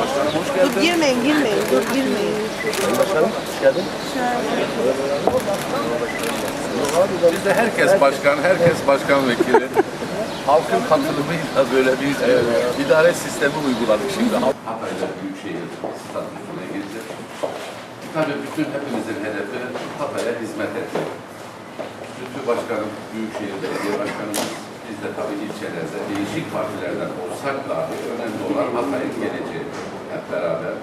Başkanım hoş Dur geldin. girmeyin, girmeyin, dur girmeyin. Başkanım hoş geldin. Bizde herkes başkan, herkes başkan vekili. Halkın katılımıyla böyle bir e, idare sistemi uyguladık şimdi. Hatay'da Büyükşehir statüsüne girdi. Tabii bütün hepimizin hedefi Hatay'a hizmet etmek. Lütfü Başkanım, Büyükşehir Belediye Başkanımız, biz de tabii ilçelerde değişik partilerden olsak dahi önemli olan Hatay'ın geleceği. Hep beraber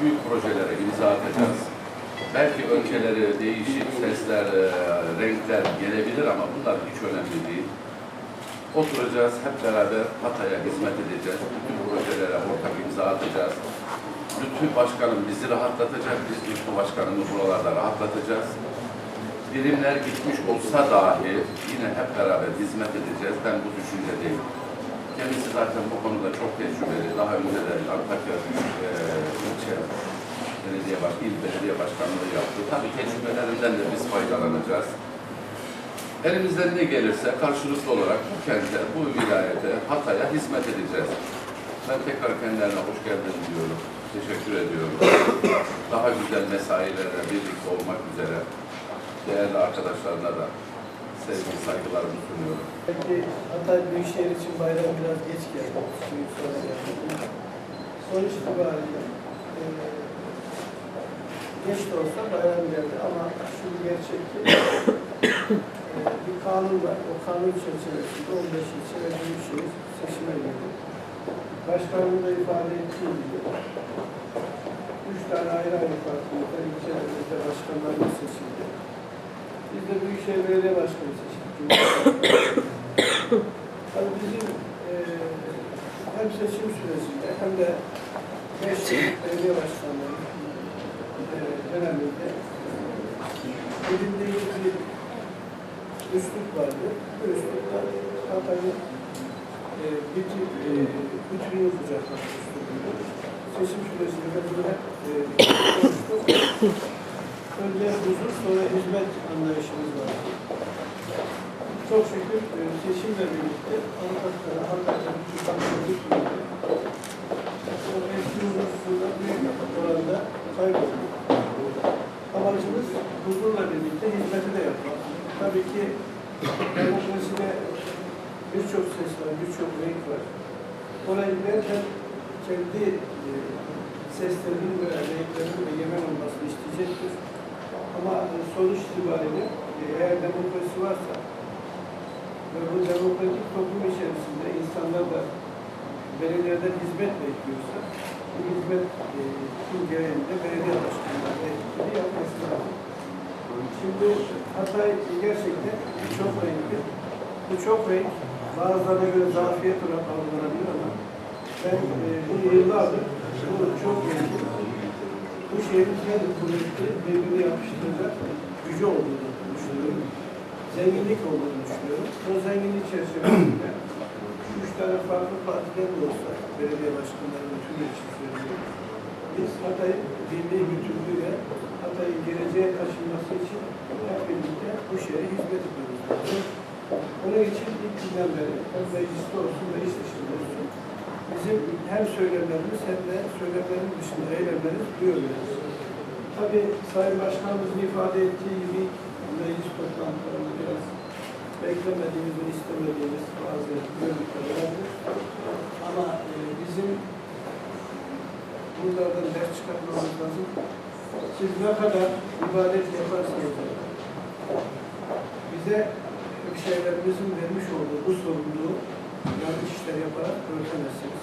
büyük projelere imza atacağız. Belki önceleri değişik sesler, e, renkler gelebilir ama bunlar hiç önemli değil. Oturacağız, hep beraber Hatay'a hizmet edeceğiz. Bütün projelere ortak imza atacağız. Lütfü Başkanım bizi rahatlatacak, biz Lütfü Başkanımı buralarda rahatlatacağız. Birimler gitmiş olsa dahi yine hep beraber hizmet edeceğiz. Ben bu düşüncedeyim. Kendisi zaten bu konuda çok tecrübeli. Daha önce de Antakya e, ilçe belediye baş, il belediye başkanlığı yaptı. Tabii tecrübelerinden de biz faydalanacağız. Elimizden ne gelirse karşılıklı olarak bu kente, bu vilayete, Hatay'a hizmet edeceğiz. Ben tekrar kendilerine hoş geldin diyorum. Teşekkür ediyorum. Daha güzel mesailerle birlikte olmak üzere değerli arkadaşlarına da sevgi, saygılarımı sunuyorum. Belki Hatay Büyükşehir için bayram biraz geç geldi. Sonuç itibariyle e, geç de olsa bayram geldi ama şu gerçek ki e, bir kanun var. O kanun çerçevesinde 15 ilçe ve Büyükşehir seçime girdi. Başkanın da ifade ettiği gibi üç tane ayrı ayrı partimizde ilçelerimizde başkanlarımız seçildi. Biz de Büyükşehir Belediye Başkanı seçtik. Tabii bizim eee hem seçim süresinde hem de beş belediye başkanları eee döneminde belirleyici bir üslup vardı. Bu üslupta eee bir tip eee bütünlüğü kucaklamak. Seçim süresinde de bunu hep konuştuk. Sonra hizmet anlayışımız vardı. Çok şükür e, seçimle birlikte avukatlara, hakikaten hakları birlikte o eski huzursuzluğuna büyük oranda kayboldu. Amacımız huzurla birlikte hizmeti de yapmak. Tabii ki demokraside birçok ses var, birçok renk var. Oraya giderken kendi e, seslerinin ve renklerinin de yemen olmasını isteyecektir. Ama e, sonuç itibariyle e, eğer demokrasi varsa ve bu demokratik toplum içerisinde insanlar da belediyeden hizmet bekliyorsa bu hizmet e, tüm gereğinde belediye başkanları etkili yapması lazım. Şimdi Hatay gerçekten çok renkli. Bu çok renk bazılarına göre zafiyet olarak algılanabilir ama ben e, bu yıllardır bu çok renkli bu şehrin en kuvvetli birbirini yapıştıracak gücü olduğunu düşünüyorum. Zenginlik olduğunu düşünüyorum. O zenginlik çerçevesinde üç tane farklı partiden de olsa belediye başkanları bütün için. Biz Hatay'ın birliği bütünlüğü ve Hatay'ın geleceğe taşınması için hep birlikte bu şehre hizmet ediyoruz. Onun için ilk günden beri hem mecliste olsun iş dışında olsun bizim hem söylemlerimiz hem de söylemlerimiz dışında eylemlerimiz bu yönde. Tabii Sayın Başkanımızın ifade ettiği gibi meclis toplantılarında biraz beklemediğimiz ve istemediğimiz bazı görüntüler vardır. Ama e, bizim bunlardan ders çıkartmamız lazım. Siz ne kadar ibadet yaparsanız bize hemşehrilerimizin vermiş olduğu bu sorumluluğu yanlış işler yaparak örtemezsiniz.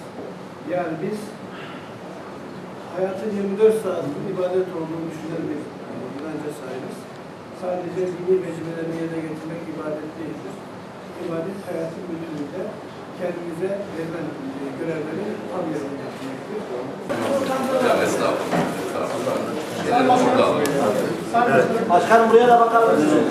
Yani biz hayatın 24 saatinin ibadet olduğunu düşünen bir inanca sahibiz. Sadece dini vecibelerini yerine getirmek ibadet değildir. İbadet hayatın bütününde kendimize verilen e, görevleri tam yerine getirmektir. Estağfurullah. Estağfurullah. Başkanım buraya da bakar mısınız?